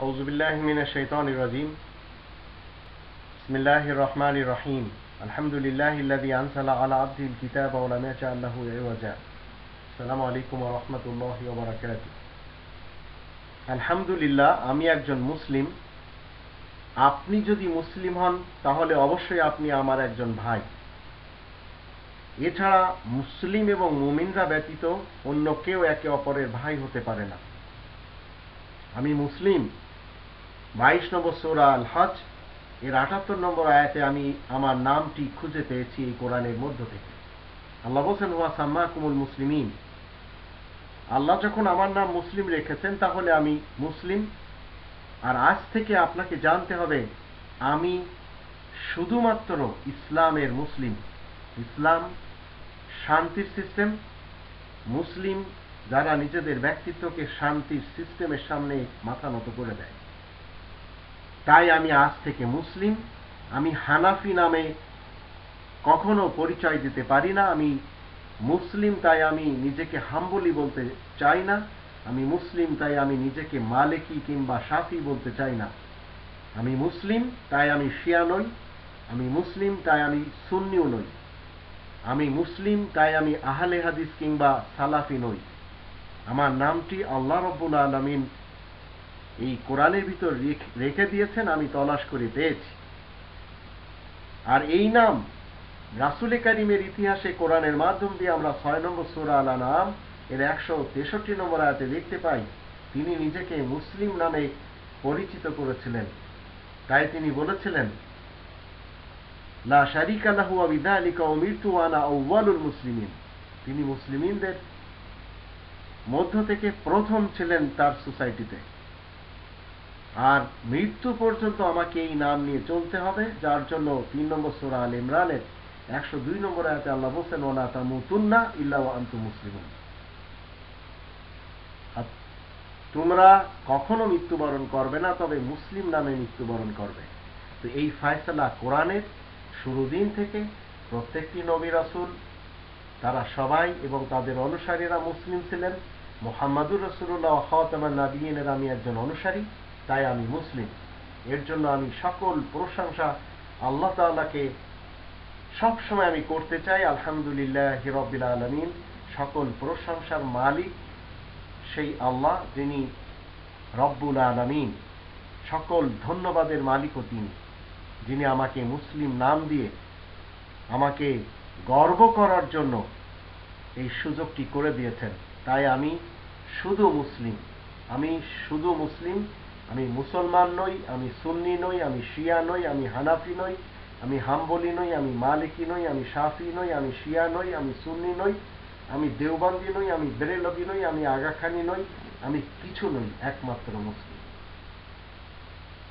أعوذ بالله من الشيطان الرجيم بسم الله الرحمن الرحيم الحمد لله الذي أنزل على عبده الكتاب ولم يجعل له عوجا السلام عليكم ورحمة الله وبركاته আলহামদুলিল্লাহ আমি একজন মুসলিম আপনি যদি মুসলিম হন তাহলে অবশ্যই আপনি আমার একজন ভাই এছাড়া মুসলিম এবং মুমিনরা ব্যতীত অন্য কেউ একে অপরের ভাই হতে পারে না আমি মুসলিম বাইশ নম্বর সৌরা আল হজ এর আটাত্তর নম্বর আয়াতে আমি আমার নামটি খুঁজে পেয়েছি এই কোরআনের মধ্য থেকে। আল্লাহ বলছেন, হুয়া সাম্মা কুমুল মুসলিমিন। আল্লাহ যখন আমার নাম মুসলিম রেখেছেন, তাহলে আমি মুসলিম। আর আজ থেকে আপনাকে জানতে হবে, আমি শুধুমাত্র ইসলামের মুসলিম। ইসলাম শান্তির সিস্টেম, মুসলিম যারা নিজেদের ব্যক্তিত্বকে শান্তির সিস্টেমের সামনে মাথা নত করে দেয়। তাই আমি আজ থেকে মুসলিম। আমি হানাফি নামে কখনো পরিচয় দিতে পারি না। আমি মুসলিম, তাই আমি নিজেকে হাম্বলি বলতে চাই না। আমি মুসলিম, তাই আমি নিজেকে মালিকি কিংবা সাফি বলতে চাই না। আমি মুসলিম, তাই আমি শিয়া নই। আমি মুসলিম, তাই আমি সুন্নিও নই। আমি মুসলিম, তাই আমি আহলে হাদিস কিংবা সালাফি নই। আমার নামটি আল্লাহ রব্বুল আলমিন এই কোরআনের ভিতর রেখে দিয়েছেন, আমি তলাশ করে পেয়েছি। আর এই নাম রাসুলে কারিমের ইতিহাসে কোরআনের মাধ্যম দিয়ে আমরা ছয় নম্বর সুরা আলা নাম এর একশো তেষট্টি নম্বর আয়াতে দেখতে পাই, তিনি নিজেকে মুসলিম নামে পরিচিত করেছিলেন। তাই তিনি বলেছিলেন, লা শারিকা লাহু ওয়া বিযালিকা উমিরতু আনা আউয়ালুল মুসলিমিন। তিনি মুসলিমিনদের মধ্য থেকে প্রথম ছিলেন তার সোসাইটিতে। আর মৃত্যু পর্যন্ত আমাকে এই নাম নিয়ে চলতে হবে, যার জন্য তিন নম্বর সোরা আল ইমরানের একশো দুই নম্বর আয়াতে আল্লাহ বলছেন ওনা তামুতুন্না ইল্লা আন্তু মুসলিম তোমরা কখনো মৃত্যুবরণ করবে না, তবে মুসলিম নামে মৃত্যুবরণ করবে। তো এই ফায়সালা কোরআনের শুরু দিন থেকে প্রত্যেকটি নবী রাসুল, তারা সবাই এবং তাদের অনুসারীরা মুসলিম ছিলেন। মোহাম্মদুর রসুল্লাহ হতমান নাবিনের আমি একজন অনুসারী। তাই আমি মুসলিম। এর জন্য আমি সকল প্রশংসা আল্লাহ তাল্লাহকে সবসময় আমি করতে চাই। আলহামদুলিল্লাহ হিরবিল আলমিন। সকল প্রশংসার মালিক সেই আল্লাহ, যিনি রব্বুল আলমিন। সকল ধন্যবাদের মালিকও তিনি, যিনি আমাকে মুসলিম নাম দিয়ে আমাকে গর্ব করার জন্য এই সুযোগটি করে দিয়েছেন। তাই আমি শুধু মুসলিম। আমি শুধু মুসলিম আমি মুসলমান নই আমি সুন্নি নই আমি শিয়া নই আমি হানাফি নই আমি হাম্বলি নই আমি মালিকি নই আমি সাফি নই আমি শিয়া নই আমি সুন্নি নই আমি দেওবান্দি নই আমি বেরেলবি নই আমি আগাখানি নই আমি কিছু নই একমাত্র মুসলিম